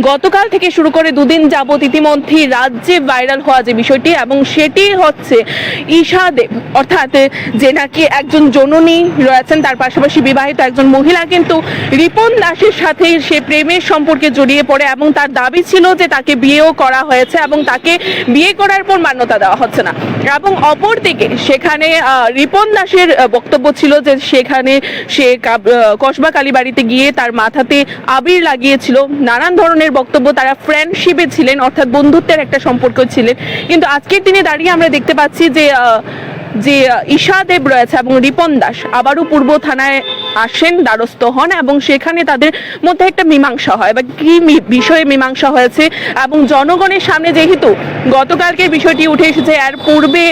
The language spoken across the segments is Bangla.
গতকাল থেকে শুরু করে দুদিন যাবত ইতিমধ্যেই রাজ্যে ভাইরাল হওয়া যে বিষয়টি এবং সেটি হচ্ছে ঈশা দেব। অর্থাৎ যে নাকি একজন জননী রয়েছেন, তার পাশাপাশি বিবাহিত একজন মহিলা কিন্তু রিপন দাসের সাথে সে প্রেমের সম্পর্কে জড়িয়ে পড়ে এবং তার দাবি ছিল যে তাকে বিয়েও করা হয়েছে এবং তাকে বিয়ে করার পর মান্যতা দেওয়া হচ্ছে না। এবং অপরদিকে সেখানে রিপন দাসের বক্তব্য ছিল যে সেখানে সে কসবা কালীবাড়িতে গিয়ে তার মাথাতে আবির লাগিয়েছিল। নানান ধরনের বক্তব্য, তারা ফ্রেন্ডশিপে ছিলেন, অর্থাৎ বন্ধুত্বের একটা সম্পর্ক ছিলেন। কিন্তু আজকের দিনে দাঁড়িয়ে আমরা দেখতে পাচ্ছি যে যে ঈশা দেব রয়েছে এবং রিপন দাস। আবারও পূর্ব থানায় আসেন দ্বারস্থ হন এবং সেখানে তাদের মধ্যে একটা মীমাংসা হয়। বা কি বিষয়ে মীমাংসা হয়েছে? এবং জনগণের সামনে যেহেতু গতকালকে বিষয়টি উঠে এসেছে এর পূর্বে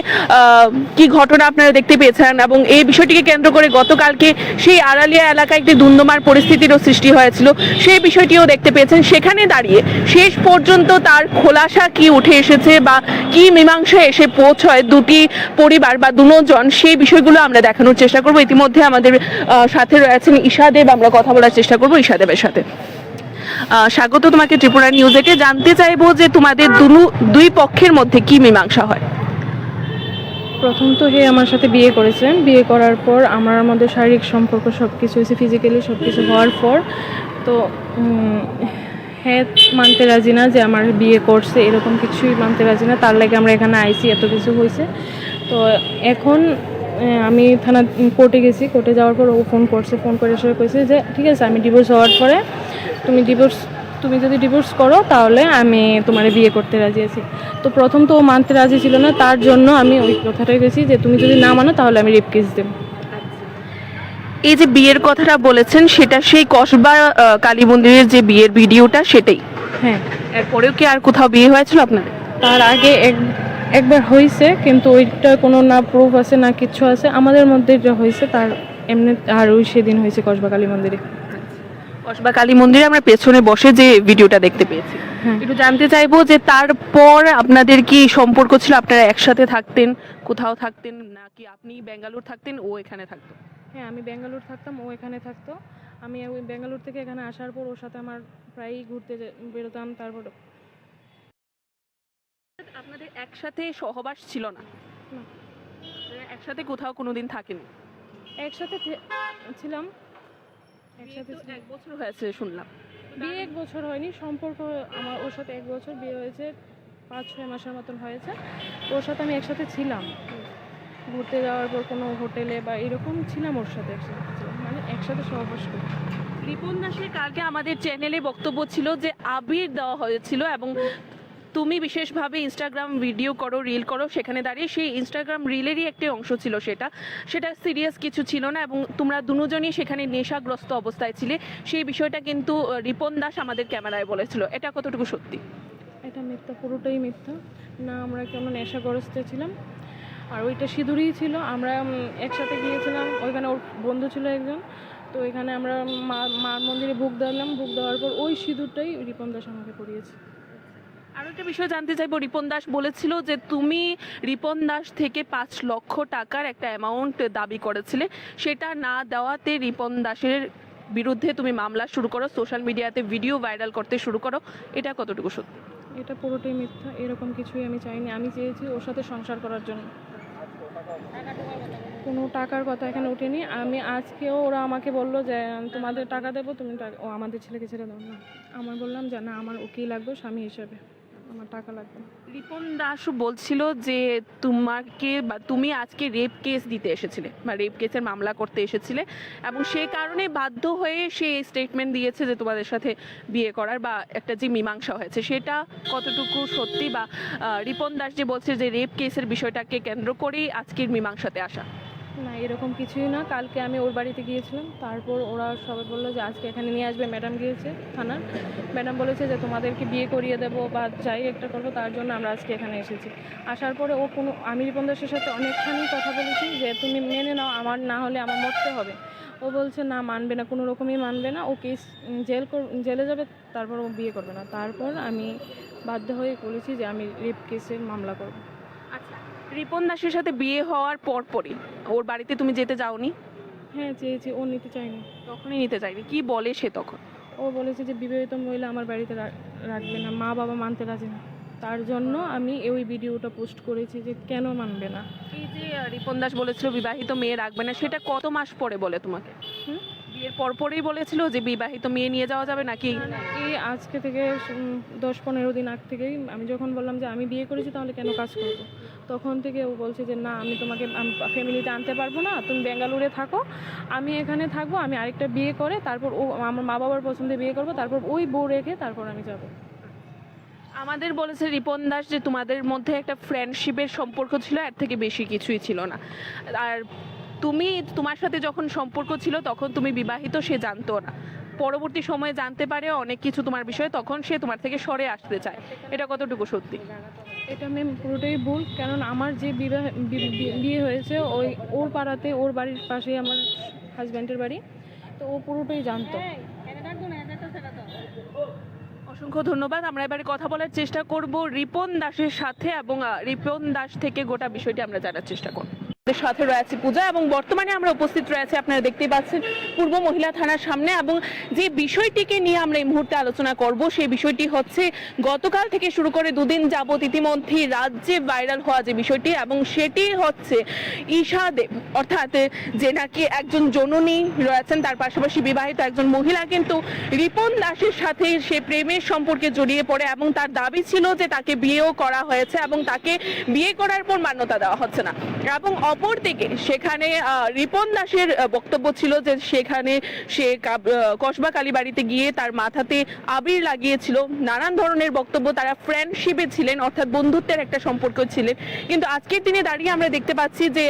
কি ঘটনা আপনারা দেখতে পেয়েছেন? এবং এই বিষয়টিকে কেন্দ্র করে গতকালকে সেই আড়ালিয়া এলাকায় একটি দুন্দমার পরিস্থিতিরও সৃষ্টি হয়েছিল। সেই বিষয়টিও দেখতে পেয়েছেন। সেখানে দাঁড়িয়ে শেষ পর্যন্ত তার খোলাসা কি উঠে এসেছে বা কি মীমাংসা এসে পৌঁছয় দুটি পরিবার বা দুজন সেই বিষয়গুলো আমরা দেখানোর চেষ্টা করব। ইতিমধ্যে আমাদের আহ, সাথে রয়েছেন ঈশা দেব, আমরা কথা বলার চেষ্টা করব ঈশা দেবের সাথে। স্বাগত তোমাকে ত্রিপুরা নিউজেকে জানতে চাইব যে তোমাদের দুই পক্ষের মধ্যে কি মীমাংসা হয়? প্রথম তো হে আমার সাথে বিয়ে করেছেন। বিয়ে করার পর আমার মধ্যে শারীরিক সম্পর্ক সব কিছু হয়েছে ফিজিক্যালি সব কিছু হওয়ার পর। তো হ্যাঁ মানতে রাজি না যে আমার বিয়ে করছে, এরকম কিছুই মানতে রাজি না। তার লাগে আমরা এখানে আইসি, এত কিছু হয়েছে। তো এখন আমি থানা কোর্টে গেছি কোর্টে যাওয়ার পর ও ফোন করছে ফোন করে এসে কইছে যে ঠিক আছে আমি ডিভোর্স হওয়ার পরে তুমি ডিভোর্স তুমি যদি ডিভোর্স করো তাহলে আমি তোমার বিয়ে করতে রাজি আছি। তো প্রথম তো ও মানতে রাজি ছিল না তার জন্য আমি ওই কথাটাই গেছি যে তুমি যদি না মানো তাহলে আমি রেপ কেস দেবো। এই যে বিয়ের কথাটা বলেছেন সেটা সেই কসবা কালী মন্দিরের যে বিয়ের ভিডিওটা সেটাই? হ্যাঁ। এরপরেও কি আর কোথাও বিয়ে হয়েছিল আপনার তার আগে এক একবার হয়েছে কিন্তু ওইটা কোনো না প্রুফ আছে না কিছু আছে। আমাদের মধ্যে যা হয়েছে তার এমনি আর ওই সেদিন হয়েছে কসবা কালী মন্দিরে। কসবা কালী মন্দিরে আমরা পেছনে বসে যে ভিডিওটা দেখতে পেয়েছি। হ্যাঁ। একটু জানতে চাইব যে তারপর আপনাদের কি সম্পর্ক ছিল? আপনারা একসাথে থাকতেন কোথাও থাকতেন নাকি আপনি বেঙ্গালুর থাকতেন ও এখানে থাকতো? হ্যাঁ আমি ব্যাঙ্গালোর থাকতাম ও এখানে থাকতো। আমি ওই ব্যাঙ্গালোর থেকে এখানে আসার পর ওর সাথে আমার প্রায়ই ঘুরতে বেরোতাম তারপর আপনাদের একসাথে সহবাস ছিল না। না। একসাথে কোথাও কোনোদিন থাকেনি। একসাথে থে- ছিলাম। একসাথে তো ছিলাম। এক বছর হয়েছে শুনলাম। বিয়ে এক বছর হয়নি সম্পর্ক আমার ওর সাথে এক বছর বিয়ে হয়েছে পাঁচ ছয় মাসের মতন হয়েছে। ওর সাথে আমি একসাথে ছিলাম। ঘুরতে যাওয়ার পর কোনো হোটেলে বা এরকম ছিলাম ওর সাথে একসাথে ছিলাম। মানে একসাথে সহবাস করি। রিপন দাসের কালকে আমাদের চ্যানেলে বক্তব্য ছিল যে আবির দেওয়া হয়েছিল এবং তুমি বিশেষভাবে ইনস্টাগ্রাম ভিডিও করো রিল করো, সেখানে দাঁড়িয়ে সেই ইনস্টাগ্রাম রিলেরই একটি অংশ ছিল সেটা। সেটা সিরিয়াস কিছু ছিল না এবং তোমরা দুজনই সেখানে নেশাগ্রস্ত অবস্থায় ছিলে। সেই বিষয়টা কিন্তু রিপন দাস আমাদের ক্যামেরায় বলেছিল। এটা কতটুকু সত্যি? এটা মিথ্যা, পুরোটাই মিথ্যা। না, আমরা কেমন নেশাগ্রস্ত ছিলাম? আর ওইটা সিঁদুরই ছিল। আমরা একসাথে গিয়েছিলাম। ওইখানে ওর বন্ধু ছিল একজন। তো ওইখানে আমরা মা, মার মন্দিরে বুক দিলাম বুক দেওয়ার পর ওই সিঁদুরটাই রিপন দাস আমাকে পরিয়েছে আরও একটা বিষয় জানতে চাইব। রিপন দাস বলেছিল যে, তুমি রিপন দাস থেকে পাঁচ লক্ষ টাকার একটা অ্যামাউন্ট দাবি করেছিলে। সেটা না দেওয়াতে রিপন দাসের বিরুদ্ধে তুমি মামলা শুরু করো সোশ্যাল মিডিয়াতে ভিডিও ভাইরাল করতে শুরু করো। এটা কতটুকু সত্যি? এটা পুরোটাই মিথ্যা, এরকম কিছুই আমি চাইনি। আমি চেয়েছি ওর সাথে সংসার করার জন্য। কোনো টাকার কথা এখানে ওঠেনি আমি আজকেও ওরা আমাকে বলল যে তোমাদের টাকা দেবো, তুমি ও আমাদের ছেলেকে ছেড়ে দাও। না আমার বললাম যে, না, আমার ওকেই লাগবে, স্বামী হিসাবে। আমার টাকা লাগবে। রিপন দাস বলছিল যে তোমাকে বা তুমি আজকে রেপ কেস দিতে এসেছিলে বা রেপ কেসের মামলা করতে এসেছিলে এবং সে কারণে বাধ্য হয়ে সে স্টেটমেন্ট দিয়েছে যে তোমাদের সাথে বিয়ে করার বা একটা যে মীমাংসা হয়েছে, সেটা কতটুকু সত্যি বা রিপন দাস যে বলছে যে রেপ কেসের বিষয়টাকে কেন্দ্র করেই আজকের মীমাংসাতে আসা। না, এরকম কিছুই না। কালকে আমি ওর বাড়িতে গিয়েছিলাম। তারপর ওরা সবাই বলল যে, আজকে এখানে নিয়ে আসবে। ম্যাডাম গিয়েছে থানার। ম্যাডাম বলেছে যে, তোমাদেরকে বিয়ে করিয়ে দেবো বা যাই একটা করব, তার জন্য আমরা আজকে এখানে এসেছি। আসার পরে ও কোনো, আমি রিপন দাসের সাথে অনেকখানি কথা বলেছি যে, তুমি মেনে নাও, আমার না হলে আমার মরতে হবে। ও বলছে, না, মানবে না, কোনো রকমই মানবে না। ও কেস জেল কর- জেলে যাবে, তারপর ও বিয়ে করবে না। তারপর আমি বাধ্য হয়ে বলেছি যে, আমি রেপ কেসের মামলা করব। আচ্ছা রিপন দাসের সাথে বিয়ে হওয়ার পরপরই। ওর বাড়িতে তুমি যেতে যাওনি? হ্যাঁ চেয়েছি। ও নিতে চায়নি। তখনই নিতে চাইনি কি বলে সে তখন? ও বলেছে যে বিবাহিত মহিলা আমার বাড়িতে রাখবে না। মা বাবা মানতে রাজি না। তার জন্য আমি ওই ভিডিওটা পোস্ট করেছি যে কেন মানবে না? এই যে রিপন দাস বলেছিল বিবাহিত মেয়ে রাখবে না। সেটা কত মাস পরে বলে তোমাকে? হুম? বিয়ের পরপরই বলেছিল যে বিবাহিত মেয়ে নিয়ে যাওয়া যাবে নাকি? এই আজকে থেকে দশ পনেরো দিন আগ থেকেই আমি যখন বললাম যে আমি বিয়ে করেছি তাহলে কেন কাজ করব? তখন থেকে ও বলছে যে না আমি তোমাকে ফ্যামিলিতে আনতে পারব না তুমি বেঙ্গালুরে থাকো আমি এখানে থাকব আমি আরেকটা বিয়ে করে তারপর ও আমার মা বাবার পছন্দে বিয়ে করব তারপর ওই বউ রেখে তারপর আমি যাব। আমাদের বলেছে রিপন দাস যে তোমাদের মধ্যে একটা ফ্রেন্ডশিপের সম্পর্ক ছিল এর থেকে বেশি কিছুই ছিল না। আর তুমি তোমার সাথে যখন সম্পর্ক ছিল তখন তুমি বিবাহিত সে জানতো না। পরবর্তী সময়ে জানতে পারে অনেক কিছু তোমার বিষয়ে তখন সে তোমার থেকে সরে আসতে চায়। এটা কতটুকু সত্যি? এটা ম্যাম পুরোটাই ভুল কারণ আমার যে বিবাহ বিয়ে হয়েছে ওই ওর পাড়াতে ওর বাড়ির পাশেই আমার হাজব্যান্ডের বাড়ি তো ও পুরোটাই জানতো। অসংখ্য ধন্যবাদ। আমরা এবারে কথা বলার চেষ্টা করব রিপন দাসের সাথে এবং রিপন দাস থেকে গোটা বিষয়টি আমরা জানার চেষ্টা করব। সাথে রয়েছে পূজা এবং বর্তমানে আমরা উপস্থিত রয়েছে, আপনারা দেখতেই পাচ্ছেন, পূর্ব মহিলা থানার সামনে এবং যে বিষয়টিকে নিয়ে আমরা এই মুহূর্তে আলোচনা করব, সেই বিষয়টি হচ্ছে গতকাল থেকে শুরু করে দুদিন যাবত ইতিমধ্যে রাজ্যে ভাইরাল হওয়া যে বিষয়টি এবং সেটি হচ্ছে ঈশা দেব, অর্থাৎ যে নাকি একজন জননী রয়েছেন, তার পাশাপাশি বিবাহিত একজন মহিলা কিন্তু রিপন দাসের সাথে সে প্রেমের সম্পর্কে জড়িয়ে পড়ে এবং তার দাবি ছিল যে তাকে বিয়েও করা হয়েছে এবং তাকে বিয়ে করার পর মান্যতা দেওয়া হচ্ছে না। এবং অপরদিকে সেখানে রিপন দাসের বক্তব্য ছিল যে সেখানে সে কসবা কালী বাড়িতে গিয়ে তার মাথাতে আবির লাগিয়েছিল। নানান ধরনের বক্তব্য, তারা ফ্রেন্ডশিপে ছিলেন, অর্থাৎ বন্ধুত্বের একটা সম্পর্ক ছিলেন। কিন্তু আজকের দিনে দাঁড়িয়ে আমরা দেখতে পাচ্ছি যে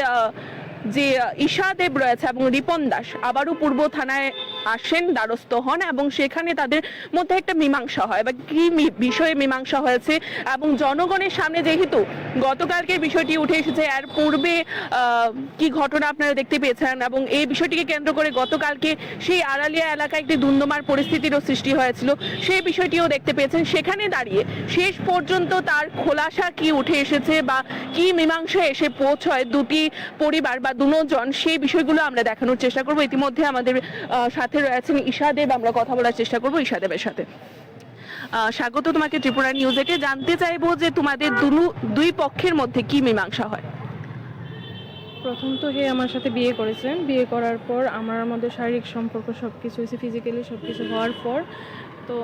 যে ঈশা দেব রয়েছে এবং রিপন দাস। আবারও পূর্ব থানায় আসেন দ্বারস্থ হন এবং সেখানে তাদের মধ্যে একটা মীমাংসা হয়। বা কি বিষয়ে মীমাংসা হয়েছে? এবং জনগণের সামনে যেহেতু গতকালকে বিষয়টি উঠে এসেছে এর পূর্বে কি ঘটনা আপনারা দেখতে পেয়েছেন? এবং এই বিষয়টিকে কেন্দ্র করে গতকালকে সেই আড়ালিয়া এলাকায় একটি দুন্দমার পরিস্থিতিরও সৃষ্টি হয়েছিল। সেই বিষয়টিও দেখতে পেয়েছেন। সেখানে দাঁড়িয়ে শেষ পর্যন্ত তার খোলাসা কি উঠে এসেছে বা কি মীমাংসা এসে পৌঁছয় দুটি পরিবার বা দুজন সেই বিষয়গুলো আমরা দেখানোর চেষ্টা করব। ইতিমধ্যে আমাদের আহ, সাথে রয়েছেন ঈশা দেব, আমরা কথা বলার চেষ্টা করব ঈশা দেবের সাথে। স্বাগত তোমাকে ত্রিপুরা নিউজেকে জানতে চাইব যে তোমাদের দুই পক্ষের মধ্যে কি মীমাংসা হয়? প্রথম তো হে আমার সাথে বিয়ে করেছেন। বিয়ে করার পর আমার মধ্যে শারীরিক সম্পর্ক সব কিছু হয়েছে ফিজিক্যালি সব কিছু হওয়ার পর। তো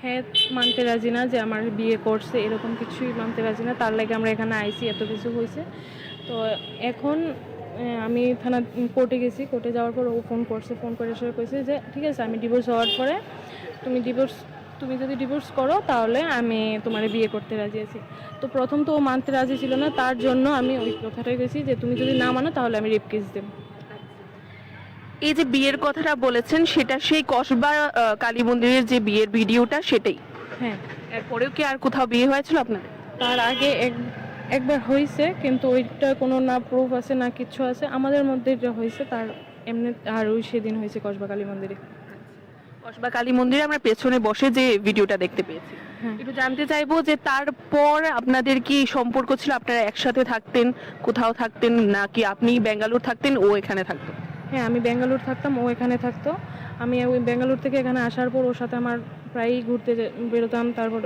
হ্যাঁ মানতে রাজি না যে আমার বিয়ে করছে, এরকম কিছুই মানতে রাজি না। তার লাগে আমরা এখানে আইসি, এত কিছু হয়েছে। তো এখন আমি থানা কোর্টে গেছি কোর্টে যাওয়ার পর ও ফোন করছে ফোন করে এসে কইছে যে ঠিক আছে আমি ডিভোর্স হওয়ার পরে তুমি ডিভোর্স তুমি যদি ডিভোর্স করো তাহলে আমি তোমার বিয়ে করতে রাজি আছি। তো প্রথম তো ও মানতে রাজি ছিল না তার জন্য আমি ওই কথাটাই গেছি যে তুমি যদি না মানো তাহলে আমি রেপ কেস দেবো। এই যে বিয়ের কথাটা বলেছেন সেটা সেই কসবা কালী মন্দিরের যে বিয়ের ভিডিওটা সেটাই? হ্যাঁ। এরপরেও কি আর কোথাও বিয়ে হয়েছিল আপনার তার আগে এক একবার হয়েছে কিন্তু ওইটা কোনো না প্রুফ আছে না কিছু আছে। আমাদের মধ্যে যা হয়েছে তার এমনি আর ওই সেদিন হয়েছে কসবা কালী মন্দিরে। কসবা কালী মন্দিরে আমরা পেছনে বসে যে ভিডিওটা দেখতে পেয়েছি। হ্যাঁ। একটু জানতে চাইব যে তারপর আপনাদের কি সম্পর্ক ছিল? আপনারা একসাথে থাকতেন কোথাও থাকতেন নাকি আপনি বেঙ্গালুর থাকতেন ও এখানে থাকতো? হ্যাঁ আমি ব্যাঙ্গালোর থাকতাম ও এখানে থাকতো। আমি ওই ব্যাঙ্গালোর থেকে এখানে আসার পর ওর সাথে আমার প্রায়ই ঘুরতে বেরোতাম তারপর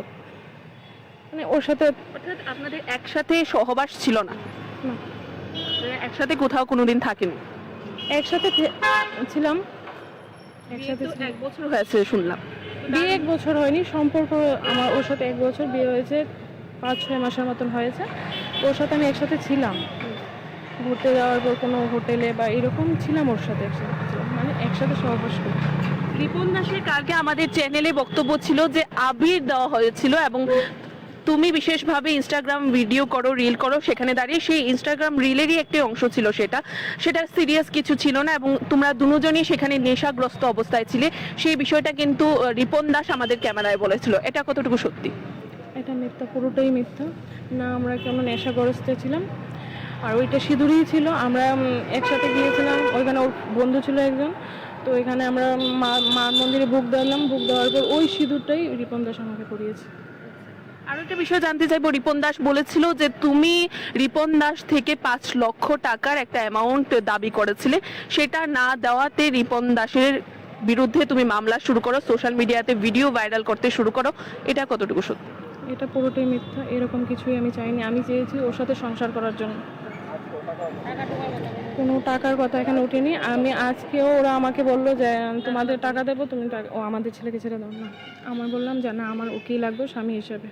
মানে ওর সাথে অর্থাৎ আপনাদের একসাথে সহবাস ছিল না। না, একসাথে কোথাও কোনোদিন থাকেনি। একসাথে থে- ছিলাম। একসাথে তো ছিলাম। এক বছর হয়েছে শুনলাম। বিয়ে এক বছর হয়নি সম্পর্ক আমার ওর সাথে এক বছর বিয়ে হয়েছে পাঁচ ছয় মাসের মতন হয়েছে। ওর সাথে আমি একসাথে ছিলাম। ঘুরতে যাওয়ার পর কোনো হোটেলে বা এরকম ছিলাম ওর সাথে একসাথে ছিলাম। মানে একসাথে সহবাস করি। রিপন দাসের কালকে আমাদের চ্যানেলে বক্তব্য ছিল যে আবির দেওয়া হয়েছিল এবং তুমি বিশেষভাবে ইনস্টাগ্রাম ভিডিও করো রিল করো, সেখানে দাঁড়িয়ে সেই ইনস্টাগ্রাম রিলেরই একটি অংশ ছিল সেটা। সেটা সিরিয়াস কিছু ছিল না এবং তোমরা দুজনই সেখানে নেশাগ্রস্ত অবস্থায় ছিলে। সেই বিষয়টা কিন্তু রিপন দাস আমাদের ক্যামেরায় বলেছিল। এটা কতটুকু সত্যি? এটা মিথ্যা, পুরোটাই মিথ্যা। না, আমরা কেমন নেশাগ্রস্ত ছিলাম? আর ওইটা সিঁদুরই ছিল। আমরা একসাথে গিয়েছিলাম। ওইখানে ওর বন্ধু ছিল একজন। তো এখানে আমরা মা মন্দিরে বুক দিলাম বুক দেওয়ার পর ওই সিঁদুরটাই রিপন দাস আমাকে করিয়েছে আরও একটা বিষয় জানতে চাইব। রিপন দাস বলেছিল যে, তুমি রিপন দাস থেকে পাঁচ লক্ষ টাকার একটা অ্যামাউন্ট দাবি করেছিলে। সেটা না দেওয়াতে রিপন দাসের বিরুদ্ধে তুমি মামলা শুরু করো সোশ্যাল মিডিয়াতে ভিডিও ভাইরাল করতে শুরু করো। এটা কতটুকু সত্যি? এটা পুরোটাই মিথ্যা, এরকম কিছুই আমি চাইনি। আমি চেয়েছি ওর সাথে সংসার করার জন্য। কোনো টাকার কথা এখানে ওঠেনি আমি আজকেও ওরা আমাকে বলল যে, তোমাদের টাকা দেবো, তুমি ও আমাদের ছেলেকে ছেড়ে দাও। না আমার বললাম যে, না, আমার ওকেই লাগবে, স্বামী হিসেবে।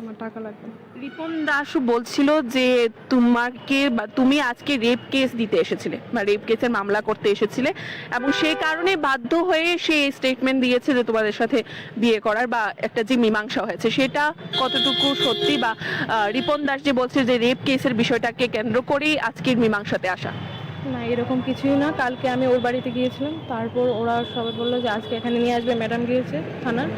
আমার টাকা লাগবে। রিপন দাস বলছিল যে তোমাকে তুমি আজকে রেপ কেস দিতে এসেছিলে বা রেপ কেসের মামলা করতে এসেছিলে এবং সেই কারণে বাধ্য হয়ে সে স্টেটমেন্ট দিয়েছে যে তোমাদের সাথে বিয়ে করার বা একটা যে মীমাংসা হয়েছে, সেটা কতটুকু সত্যি বা রিপন দাস যে বলছে যে রেপ কেসের বিষয়টাকে কেন্দ্র করেই আজকের মীমাংসাতে আসা না, এরকম কিছুই না। কালকে আমি ওর বাড়িতে গিয়েছিলাম। তারপর ওরা সবাই বলল যে, আজকে এখানে নিয়ে আসবে। ম্যাডাম গিয়েছে থানার।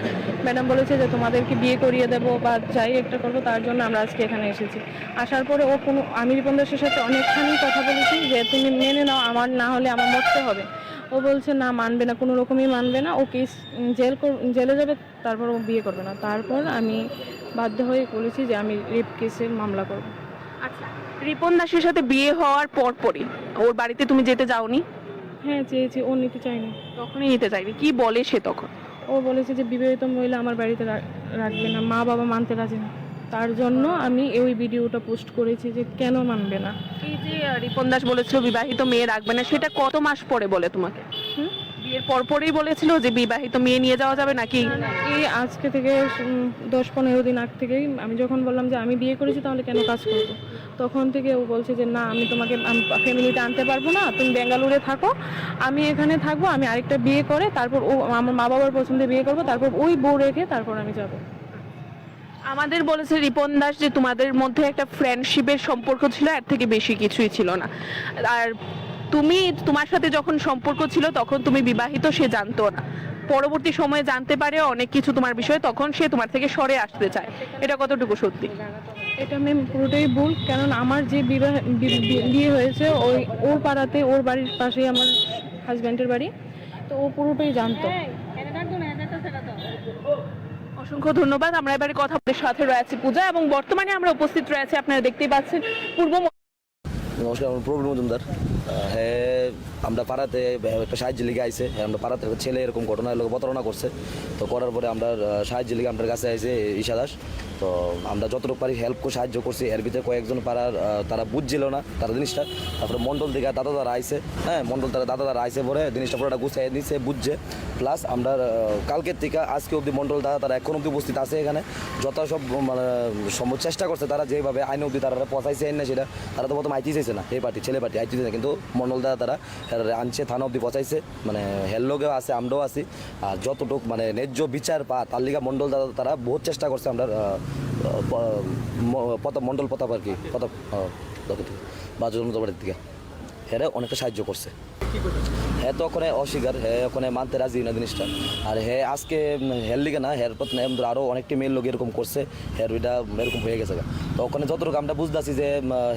ম্যাডাম বলেছে যে তোমাদেরকে বিয়ে করিয়ে দেবো বা যাই একটা করব, তার জন্য আমরা আজকে এখানে এসেছি। আসার পরে ও কোনো, আমি রিপন দাসের সাথে অনেকখানি কথা বলেছি যে, তুমি মেনে নাও, আমার না হলে আমার মরতে হবে। ও বলছে, না, মানবে না, কোনো রকমই মানবে না। ও কেস জেল জেলে যাবে, তারপর ও বিয়ে করবে না। তারপর আমি বাধ্য হয়ে বলেছি যে, আমি রেপ কেসের মামলা করব। আচ্ছা। রিপন দাসের সাথে বিয়ে হওয়ার পর পরপরই ওর বাড়িতে তুমি যেতে যাওনি? হ্যাঁ চেয়েছি। ও নিতে চাইনি। তখনই নিতে চাইনি। কি বলে সে তখন? ও বলেছে যে বিবাহিত মহিলা আমার বাড়িতে রাখবে না। মা বাবা মানতে রাজি না। তার জন্য আমি ওই ভিডিওটা পোস্ট করেছি যে কেন মানবে না? এই যে রিপন দাস বলেছিল বিবাহিত মেয়ে রাখবে না সেটা কত মাস পরে বলে তোমাকে? হুম? বিয়ের পরপরই বলেছিল যে বিবাহিত মেয়ে নিয়ে যাওয়া যাবে নাকি? এই আজকে থেকে উম, দশ পনেরো দিন আগ থেকেই আমি যখন বললাম যে আমি বিয়ে করেছি তাহলে কেন কাজ করব? তখন থেকে ও বলছে যে না আমি তোমাকে ফ্যামিলিতে আনতে পারব না তুমি বেঙ্গালুরে থাকো আমি এখানে থাকব আমি আরেকটা বিয়ে করে তারপর ও আমার মা বাবার পছন্দে বিয়ে করব তারপর ওই বউ রেখে তারপর আমি যাব। আমাদের বলেছে রিপন দাস যে তোমাদের মধ্যে একটা ফ্রেন্ডশিপের সম্পর্ক ছিল এর থেকে বেশি কিছুই ছিল না। আর তুমি তোমার সাথে যখন সম্পর্ক ছিল তখন তুমি বিবাহিত সে জানতো না। পরবর্তী সময়ে জানতে পারে অনেক কিছু তোমার বিষয়ে তখন সে তোমার থেকে সরে আসতে চায়। এটা কতটুকু সত্যি? এটা ম্যাম পুরোটাই ভুল কারণ আমার যে বিবাহ বিয়ে হয়েছে ওই ওর পাড়াতে ওর বাড়ির পাশেই আমার হাজব্যান্ডের বাড়ি তো ও পুরোটাই জানতো। অসংখ্য ধন্যবাদ আমরা এবারে কথা সাথে রয়েছে পূজা এবং বর্তমানে আমরা উপস্থিত রয়েছে আপনারা দেখতেই পাচ্ছেন পূর্ব নমস্কার, আমার প্রবীণ মজুমদার। হ্যাঁ আমরা পাড়াতে একটা সাহায্য লিগে হ্যাঁ আমরা পাড়াতে ছেলে এরকম ঘটনা লোক প্রতারণা করছে। তো করার পরে আমরা সাহায্য লিগে আমাদের কাছে আইসে ঈশা দাস। তো আমরা যতটুকু পারি হেল্প করে সাহায্য করছি, এর ভিতরে কয়েকজন পাড়ার তারা বুঝছিল না তারা জিনিসটা। তারপরে মন্ডল থেকে দাদা তারা আইছে হ্যাঁ মন্ডল তারা দাদা তারা আইছে পরে জিনিসটা পুরোটা গুছিয়ে নিছে, বুঝছে। প্লাস আমরা কালকের থেকে আজকে অবধি মন্ডল দাদা তারা এখন অবধি উপস্থিত আছে এখানে। যত সব মানে সম্ভব চেষ্টা করছে তারা যেভাবে আইন অবধি তারা পচাইছে না সেটা, তারা তো প্রথম আইতে চাইছে না এই পার্টি, ছেলে পার্টি আইতে না। কিন্তু মন্ডল দাদা তারা আনছে, থানা অবধি পচাইছে মানে হের লোকেও আছে, আমরাও আছি। আর যতটুক মানে ন্যায্য বিচার পা তার লিগা মন্ডল দাদা তারা বহুত চেষ্টা করছে আমরা প্রতাপ মন্ডল প্রতাপ আর কি প্রতাপ বাজুর বাড়ির দিকে। এরা অনেকটা সাহায্য করছে। হ্যাঁ তো ওখানে অস্বীকার হ্যাঁ ওখানে মানতে রাজি না জিনিসটা। আর হ্যাঁ আজকে হের লিগে না, হের প্রতি আরও অনেকটি মেয়ের লোক এরকম করছে, হের ওইটা এরকম হয়ে গেছে। তো ওখানে যতটুকু আমরা বুঝতেছি যে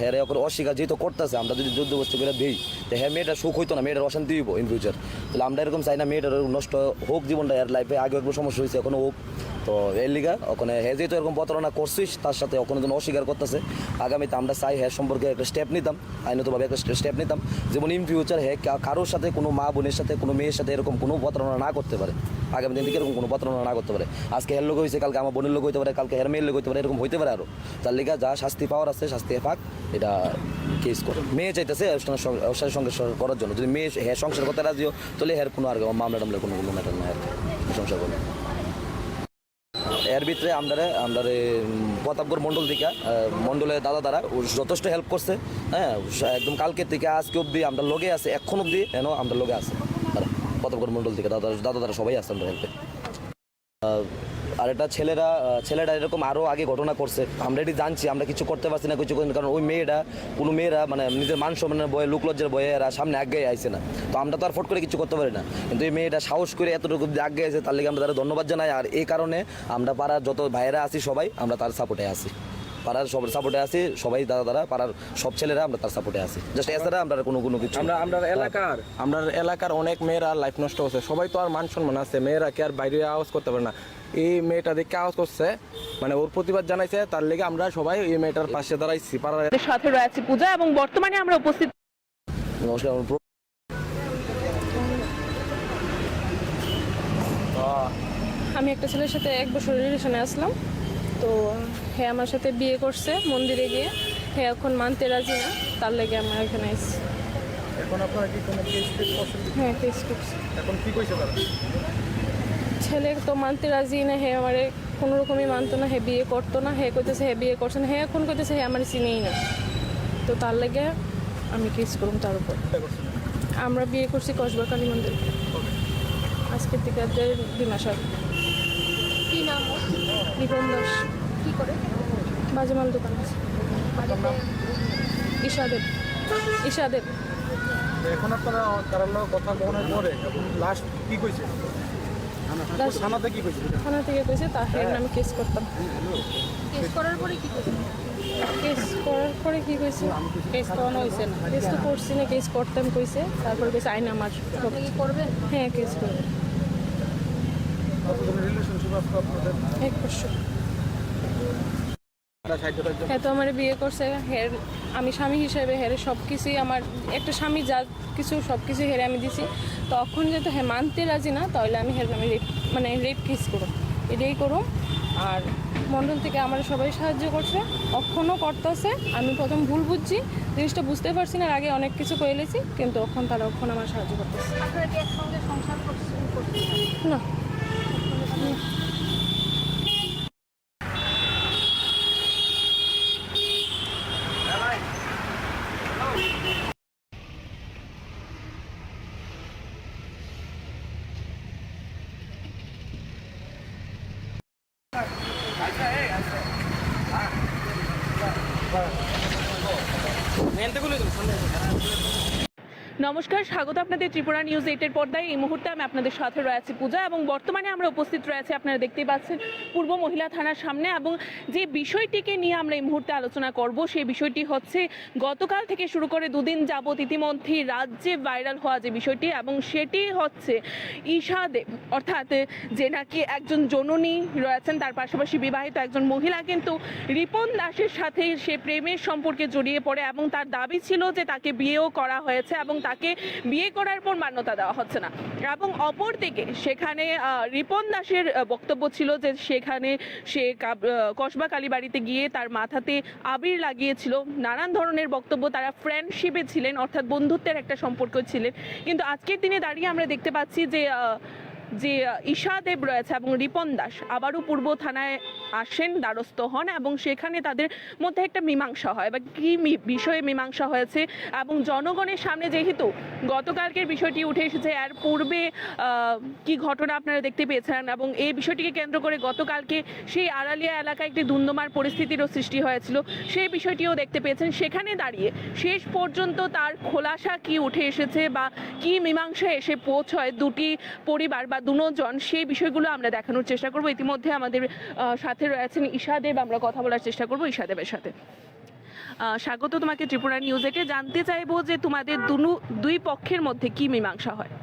হেরে ওখানে অস্বীকার যেহেতু করতেছে, আমরা যদি যুদ্ধ বস্তু করে দিই, তো হ্যাঁ মেয়েটা সুখ হইতো না, মেয়েটার অশান্তি হইব ইন ফিউচার তাহলে আমরা এরকম চাই না মেয়েটার নষ্ট হোক জীবনটা, এর লাইফে আগে একবার সমস্যা হয়েছে, এখনও হোক। তো এর লিগা ওখানে হ্যাঁ যেহেতু এরকম প্রতারণা করছিস, তার সাথে ওখানে যেন অস্বীকার করতেছে, আগামীতে আমরা চাই হ্যাঁ সম্পর্কে একটা স্টেপ নিতাম, আইনতভাবে একটা স্টেপ নিতাম। যেমন ইন ফিউচার হ্যাঁ কারোর সাথে কোনো মা বোনের সাথে, কোনো মেয়ের সাথে এরকম কোনো প্রতারণা না করতে পারে। আগামী দিন থেকে এরকম কোনো প্রতারণা না করতে পারে। আজকে হের লোক হয়েছে, কালকে আমার বোনের লোক হইতে পারে, কালকে হের মেয়ের লোক হইতে পারে, এরকম হইতে পারে আরও তার লিগা যা শাস্তি পাওয়ার আছে, শাস্তি ফাঁক এটা কেস করে। মেয়ে চাইতেছে ওর সঙ্গে করার জন্য। যদি মেয়ে হ্যাঁ সংসার করতে রাজিও তাহলে হের কোনো আর মামলা টামলা কোনো কোনো ম্যাটার না আর সংসার এর ভিতরে আমরা আমরা প্রতাপগড় মন্ডল থেকে আহ, মণ্ডলের দাদা দ্বারা যথেষ্ট হেল্প করছে। হ্যাঁ একদম কালকে থেকে আজকে অব্দি আমরা লগে আছে এখন অব্দি এন আমরা লগে আছে। প্রতাপগড় মণ্ডল থেকে দাদা দাদা দ্বারা সবাই আছে আমরা হেল্পে আর এটা ছেলেরা ছেলেটা এরকম আরও আগে ঘটনা করছে। আমরা এটি জানছি আমরা কিছু করতে পারছি না কিছু করি কারণ ওই মেয়েরা কোনো মেয়েরা মানে নিজের মান সম্মানের বয়ে লোকলজ্জার বয়ে এরা সামনে আগে আইছে না। তো আমরা তো আর ফট করে কিছু করতে পারি না। কিন্তু এই মেয়েটা সাহস করে এতটুকু আগে আছে তার লিগে আমরা তারা ধন্যবাদ জানাই। আর এই কারণে আমরা পাড়ার যত ভাইয়েরা আছি সবাই আমরা তার সাপোর্টে আছি। পাড়ার সবার সাপোর্টে আছি সবাই দাদা দাদা পাড়ার সব ছেলেরা আমরা তার সাপোর্টে আছি। জাস্ট এছাড়া আমরা কোনো কোনো কিছু আমরা আমরা এলাকার আমরা এলাকার অনেক মেয়েরা লাইফ নষ্ট হচ্ছে সবাই তো আর মান সম্মান আছে। মেয়েরা কি আর বাইরে আওয়াজ করতে পারে না। এই মেয়েটা দেখে আওয়াজ করছে। মানে ওর প্রতিবাদ জানাইছে তার লেগে আমরা সবাই এই মেয়েটার পাশে দাঁড়াইছি পাড়ার সাথে রয়েছে পূজা এবং বর্তমানে আমরা উপস্থিত নমস্কার আমি একটা ছেলের সাথে এক বছর রিলেশনে আসলাম। তো হ্যাঁ আমার সাথে বিয়ে করছে মন্দিরে গিয়ে। হ্যাঁ এখন মানতে রাজি না তার লেগে আমরা এখানে এসেছি এখন আপনারা কি কোনো কেস হ্যাঁ কেস করছে এখন কি কইছে তারা? ছেলে তো মানতে রাজি না হে আমারে কোনো রকমই মানতো না হে বিয়ে করতো না হে কইতেছে হে বিয়ে করছে না হে এখন কইতেছে হে আমার চিনেই না। তো তার লেগে আমি কেস করুম তার উপর। আমরা বিয়ে করছি কসবা কালী মন্দির। আজকের থেকে দুই মাস আগে কি নাম? রিপন দাস। কি করে? বাজেমাল দোকান আছে। ঈশাদেব ঈশা দেব ঈশা দেব তো এখন আপনারা তার কথা বলার পরে লাস্ট কি কইছে? থানা থেকে কইছে তা হের নামে কেস করতাম। কেস করার পরে কি কেস করার পরে কি কইছে? কেস করানো হয়েছে না। কেস তো করছি না কেস করতাম কইছে। তারপর কইছে আইন আমার করবে হ্যাঁ কেস করবে। এক বছর। হ্যাঁ তো আমার বিয়ে করছে হের আমি স্বামী হিসেবে হেরে সব কিছুই আমার একটা স্বামী যা কিছু সব কিছু হেরে আমি দিছি। তখন যেহেতু হ্যাঁ মানতে রাজি না তাহলে আমি হের নামে রেপ মানে রেপ কেস করুম এটাই করুম আর মন্ডল থেকে আমার সবাই সাহায্য করছে। অক্ষণও করতেছে আমি প্রথম ভুল বুঝছি জিনিসটা বুঝতে পারছি না আগে অনেক কিছু কইলেছি কিন্তু এখন তারা অক্ষণ আমার সাহায্য করতেছে? না নমস্কার স্বাগত আপনাদের ত্রিপুরা নিউজ এইটের পর্দায়। এই মুহূর্তে আমি আপনাদের সাথে রয়েছি পূজা এবং বর্তমানে আমরা উপস্থিত রয়েছে, আপনারা দেখতেই পাচ্ছেন, পূর্ব মহিলা থানার সামনে এবং যে বিষয়টিকে নিয়ে আমরা এই মুহূর্তে আলোচনা করব সেই বিষয়টি হচ্ছে, গতকাল থেকে শুরু করে দুদিন যাবত ইতিমধ্যেই রাজ্যে ভাইরাল হওয়া যে বিষয়টি এবং সেটি হচ্ছে ঈশা দেব। অর্থাৎ যে নাকি একজন জননী রয়েছেন, তার পাশাপাশি বিবাহিত একজন মহিলা, কিন্তু রিপন দাসের সাথে সে প্রেমের সম্পর্কে জড়িয়ে পড়ে এবং তার দাবি ছিল যে তাকে বিয়েও করা হয়েছে এবং তাকে বিয়ে করার পর মান্যতা দেওয়া হচ্ছে না। এবং অপরদিকে সেখানে রিপন দাসের বক্তব্য ছিল যে সেখানে সে কাব- কালী কসবা কালীবাড়িতে গিয়ে তার মাথাতে আবির লাগিয়েছিল। নানান ধরনের বক্তব্য, তারা ফ্রেন্ডশিপে ছিলেন, অর্থাৎ বন্ধুত্বের একটা সম্পর্ক ছিলেন। কিন্তু আজকের দিনে দাঁড়িয়ে আমরা দেখতে পাচ্ছি যে যে ঈশা দেব রয়েছে এবং রিপন দাস আবারও পূর্ব থানায় আসেন, দ্বারস্থ হন এবং সেখানে তাদের মধ্যে একটা মীমাংসা হয়। বা কি বিষয়ে মীমাংসা হয়েছে এবং জনগণের সামনে যেহেতু গতকালকের বিষয়টি উঠে এসেছে, এর পূর্বে কি ঘটনা আপনারা দেখতে পেয়েছেন এবং এই বিষয়টিকে কেন্দ্র করে গতকালকে সেই আড়ালিয়া এলাকায় একটি ধুন্দমার পরিস্থিতিরও সৃষ্টি হয়েছিল, সেই বিষয়টিও দেখতে পেয়েছেন। সেখানে দাঁড়িয়ে শেষ পর্যন্ত তার খোলাসা কি উঠে এসেছে বা কি মীমাংসা এসে পৌঁছয় দুটি পরিবার বা দুজন, সেই বিষয়গুলো আমরা দেখানোর চেষ্টা করব। ইতিমধ্যে আমাদের সাথে রয়েছেন ঈশা দেব, আমরা কথা বলার চেষ্টা করব ঈশা দেবের সাথে। স্বাগত তোমাকে ত্রিপুরা নিউজেকে জানতে চাইব যে তোমাদের দুনু, দুই পক্ষের মধ্যে কি মীমাংসা হয়?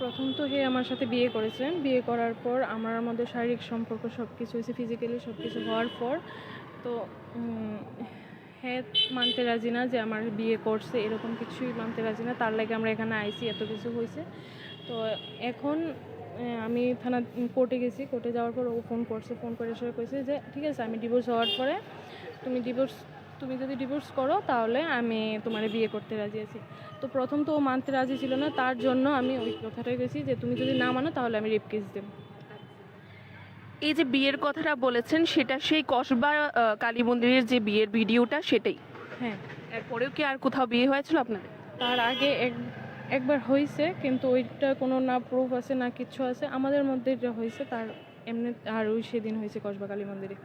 প্রথম তো হে আমার সাথে বিয়ে করেছেন। বিয়ে করার পর আমার মধ্যে শারীরিক সম্পর্ক সব কিছু হয়েছে ফিজিক্যালি সব কিছু হওয়ার পর। তো হ্যাঁ মানতে রাজি না যে আমার বিয়ে করছে, এরকম কিছুই মানতে রাজি না। তার লাগে আমরা এখানে আইসি, এত কিছু হয়েছে। তো এখন আমি থানা কোর্টে গেছি। কোর্টে যাওয়ার পর ও ফোন করছে ফোন করে এসে কইছে যে ঠিক আছে আমি ডিভোর্স হওয়ার পরে তুমি ডিভোর্স তুমি যদি ডিভোর্স করো তাহলে আমি তোমার বিয়ে করতে রাজি আছি। তো প্রথম তো ও মানতে রাজি ছিল না তার জন্য আমি ওই কথাটাই গেছি যে তুমি যদি না মানো তাহলে আমি রেপ কেস দেবো। এই যে বিয়ের কথাটা বলেছেন সেটা সেই কসবা কালী মন্দিরের যে বিয়ের ভিডিওটা সেটাই? হ্যাঁ। এরপরেও কি আর কোথাও বিয়ে হয়েছিল আপনাদের? তার আগে এক একবার হয়েছে কিন্তু ওইটা কোনো না প্রুফ আছে না কিছু আছে। আমাদের মধ্যে যা হয়েছে তার এমনি আর ওই সেদিন হয়েছে কসবা কালী মন্দিরে।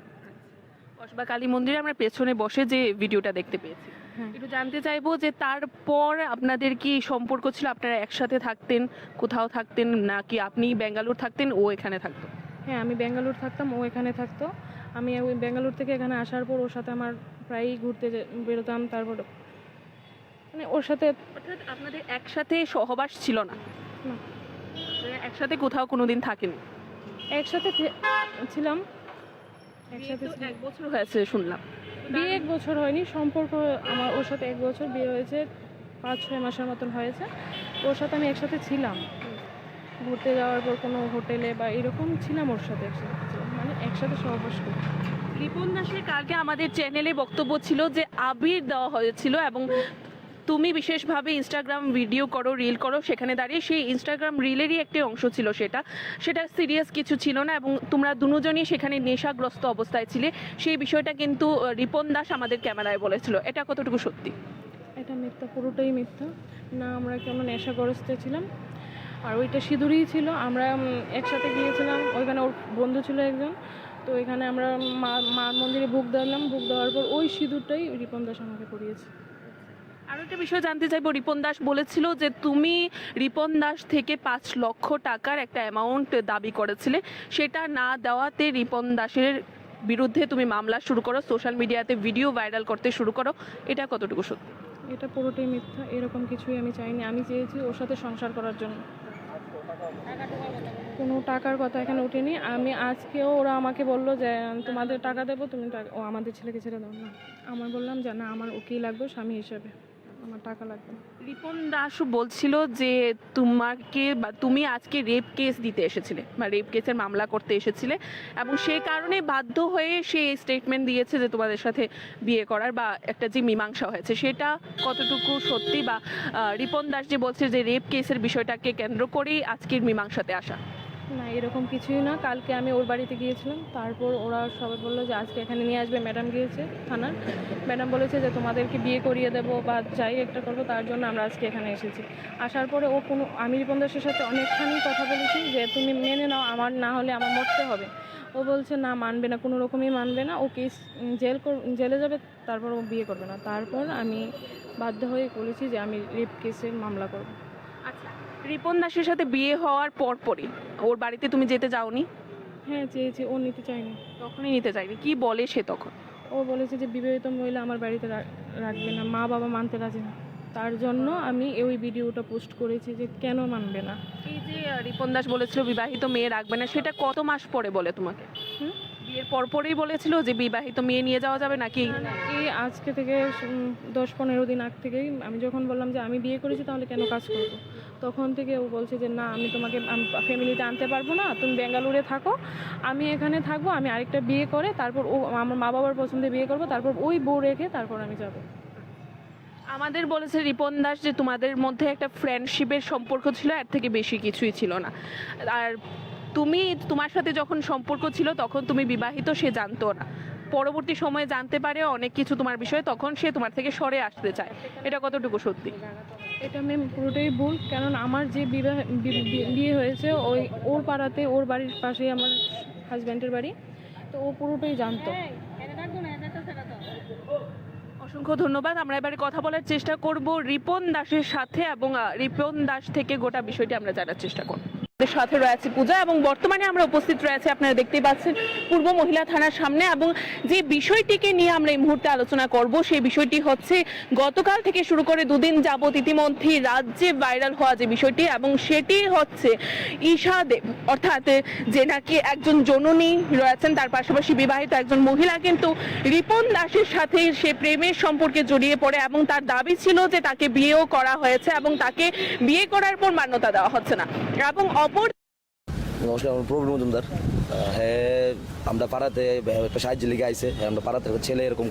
কসবা কালী মন্দিরে আমরা পেছনে বসে যে ভিডিওটা দেখতে পেয়েছি। হ্যাঁ। একটু জানতে চাইব যে তারপর আপনাদের কি সম্পর্ক ছিল? আপনারা একসাথে থাকতেন কোথাও থাকতেন নাকি আপনি বেঙ্গালুর থাকতেন ও এখানে থাকতো? হ্যাঁ আমি ব্যাঙ্গালোর থাকতাম ও এখানে থাকতো। আমি ওই ব্যাঙ্গালোর থেকে এখানে আসার পর ওর সাথে আমার প্রায়ই ঘুরতে বেরোতাম তারপর মানে ওর সাথে অর্থাৎ আপনাদের একসাথে সহবাস ছিল না। না। আপনারা একসাথে কোথাও কোনোদিন থাকেনি। একসাথে থে- ছিলাম। একসাথে ছিলাম। এক বছর হয়েছে শুনলাম। বিয়ে এক বছর হয়নি সম্পর্ক আমার ওর সাথে এক বছর বিয়ে হয়েছে পাঁচ ছয় মাসের মতন হয়েছে। ওর সাথে আমি একসাথে ছিলাম। ঘুরতে যাওয়ার পর কোনো হোটেলে বা এরকম ছিলাম ওর সাথে একসাথে। মানে একসাথে সহবাস করি। রিপন দাসের কালকে আমাদের চ্যানেলে বক্তব্য ছিল যে আবির দেওয়া হয়েছিল এবং তুমি বিশেষভাবে ইনস্টাগ্রাম ভিডিও করো রিল করো, সেখানে দাঁড়িয়ে সেই ইনস্টাগ্রাম রিলেরই একটি অংশ ছিল সেটা। সেটা সিরিয়াস কিছু ছিল না এবং তোমরা দুজনই সেখানে নেশাগ্রস্ত অবস্থায় ছিলে। সেই বিষয়টা কিন্তু রিপন দাস আমাদের ক্যামেরায় বলেছিল। এটা কতটুকু সত্যি? এটা মিথ্যা, পুরোটাই মিথ্যা। না, আমরা কেমন নেশাগ্রস্ত ছিলাম। আর ওইটা সিঁদুরই ছিল। আমরা একসাথে গিয়েছিলাম। ওইখানে ওর বন্ধু ছিল একজন। তো এখানে আমরা মা, মার মন্দিরে বুক দিলাম। বুক দেওয়ার পর ওই সিঁদুরটাই রিপন দাস আমাকে পরিয়েছে। আরও একটা বিষয় জানতে চাইব। রিপন দাস বলেছিল যে, তুমি রিপন দাস থেকে পাঁচ লক্ষ টাকার একটা অ্যামাউন্ট দাবি করেছিলে। সেটা না দেওয়াতে রিপন দাসের বিরুদ্ধে তুমি মামলা শুরু করো। সোশ্যাল মিডিয়াতে ভিডিও ভাইরাল করতে শুরু করো। এটা কতটুকু সত্যি? এটা পুরোটাই মিথ্যা। এরকম কিছুই আমি চাইনি। আমি চেয়েছি ওর সাথে সংসার করার জন্য। কোনো টাকার কথা এখানে ওঠেনি আমি আজকেও ওরা আমাকে বলল যে, তোমাদের টাকা দেবো, তুমি ও আমাদের ছেলেকে ছেড়ে দাও। না, আমার বললাম যে, না, আমার ওকেই লাগবে, স্বামী হিসাবে। আমার টাকা লাগবে। রিপন দাস বলছিল যে তোমাকে বা তুমি আজকে রেপ কেস দিতে এসেছিলে বা রেপ কেসের মামলা করতে এসেছিলে এবং সেই কারণে বাধ্য হয়ে সে স্টেটমেন্ট দিয়েছে যে তোমাদের সাথে বিয়ে করার বা একটা যে মীমাংসা হয়েছে সেটা কতটুকু সত্যি বা রিপন দাস যে বলছে যে রেপ কেসের বিষয়টাকে কেন্দ্র করেই আজকের মীমাংসাতে আসা। না, এরকম কিছুই না। কালকে আমি ওর বাড়িতে গিয়েছিলাম। তারপর ওরা সবাই বলল যে, আজকে এখানে নিয়ে আসবে। ম্যাডাম গিয়েছে থানার। ম্যাডাম বলেছে যে, তোমাদেরকে বিয়ে করিয়ে দেবো বা যাই একটা করব, তার জন্য আমরা আজকে এখানে এসেছি। আসার পরে ও কোনো, আমি রিপন দাসের সাথে অনেকখানি কথা বলেছি যে, তুমি মেনে নাও, আমার না হলে আমার মরতে হবে। ও বলছে, না, মানবে না, কোনো রকমই মানবে না। ও কেস জেল কর- জেলে যাবে, তারপর ও বিয়ে করবে না। তারপর আমি বাধ্য হয়ে বলেছি যে, আমি রেপ কেসের মামলা করব। আচ্ছা রিপন দাসের সাথে বিয়ে হওয়ার পরপরই ওর বাড়িতে তুমি যেতে যাওনি? হ্যাঁ চেয়েছি। ও নিতে চায়নি। তখনই নিতে চাইনি কি বলে সে তখন? ও বলেছে যে বিবাহিত মহিলা আমার বাড়িতে রাখবে না। মা বাবা মানতে রাজি না। তার জন্য আমি ওই ভিডিওটা পোস্ট করেছি যে কেন মানবে না? এই যে রিপন দাস বলেছিল বিবাহিত মেয়ে রাখবে না সেটা কত মাস পরে বলে তোমাকে? হুম? বিয়ের পরপরই বলেছিল যে বিবাহিত মেয়ে নিয়ে যাওয়া যাবে নাকি? এই আজকে থেকে দশ পনেরো দিন আগ থেকেই আমি যখন বললাম যে আমি বিয়ে করেছি তাহলে কেন কাজ করব? তখন থেকে ও বলছে যে না আমি তোমাকে ফ্যামিলিতে আনতে পারব না তুমি বেঙ্গালুরে থাকো। আমি এখানে থাকব আমি আরেকটা বিয়ে করে তারপর ও আমার মা বাবার পছন্দে বিয়ে করব তারপর ওই বউ রেখে তারপর আমি যাব। আমাদের বলেছে রিপন দাস যে তোমাদের মধ্যে একটা ফ্রেন্ডশিপের সম্পর্ক ছিল এর থেকে বেশি কিছুই ছিল না। আর তুমি তোমার সাথে যখন সম্পর্ক ছিল তখন তুমি বিবাহিত সে জানতো না। পরবর্তী সময়ে জানতে পারে অনেক কিছু তোমার বিষয়ে তখন সে তোমার থেকে সরে আসতে চায়। এটা কতটুকু সত্যি? এটা ম্যাম পুরোটাই ভুল কারণ আমার যে বিবাহ বিয়ে হয়েছে ওই ওর পাড়াতে ওর বাড়ির পাশেই আমার হাজব্যান্ডের বাড়ি তো ও পুরোটাই জানতো। অসংখ্য ধন্যবাদ। আমরা এবারে কথা বলার চেষ্টা করব রিপন দাসের সাথে এবং রিপন দাস থেকে গোটা বিষয়টি আমরা জানার চেষ্টা করব। সাথে রয়েছে পূজা এবং বর্তমানে আমরা উপস্থিত রয়েছে, আপনারা দেখতেই পাচ্ছেন, পূর্ব মহিলা থানার সামনে এবং যে বিষয়টিকে নিয়ে আমরা এই মুহূর্তে আলোচনা করব, সেই বিষয়টি হচ্ছে গতকাল থেকে শুরু করে দুদিন যাবত ইতিমধ্যেই রাজ্যে ভাইরাল হওয়া যে বিষয়টি এবং সেটি হচ্ছে ঈশা দেব, অর্থাৎ যে নাকি একজন জননী রয়েছেন, তার পাশাপাশি বিবাহিত একজন মহিলা, কিন্তু রিপন দাসের সাথে সে প্রেমের সম্পর্কে জড়িয়ে পড়ে এবং তার দাবি ছিল যে তাকে বিয়েও করা হয়েছে এবং তাকে বিয়ে করার পর মান্যতা দেওয়া হচ্ছে না। এবং অপর নমস্কার আমার প্রবীণ মজুমদার। হ্যাঁ আমরা পাড়াতে একটা সাহায্য লিখে হ্যাঁ আমরা পাড়াতে ছেলে এরকম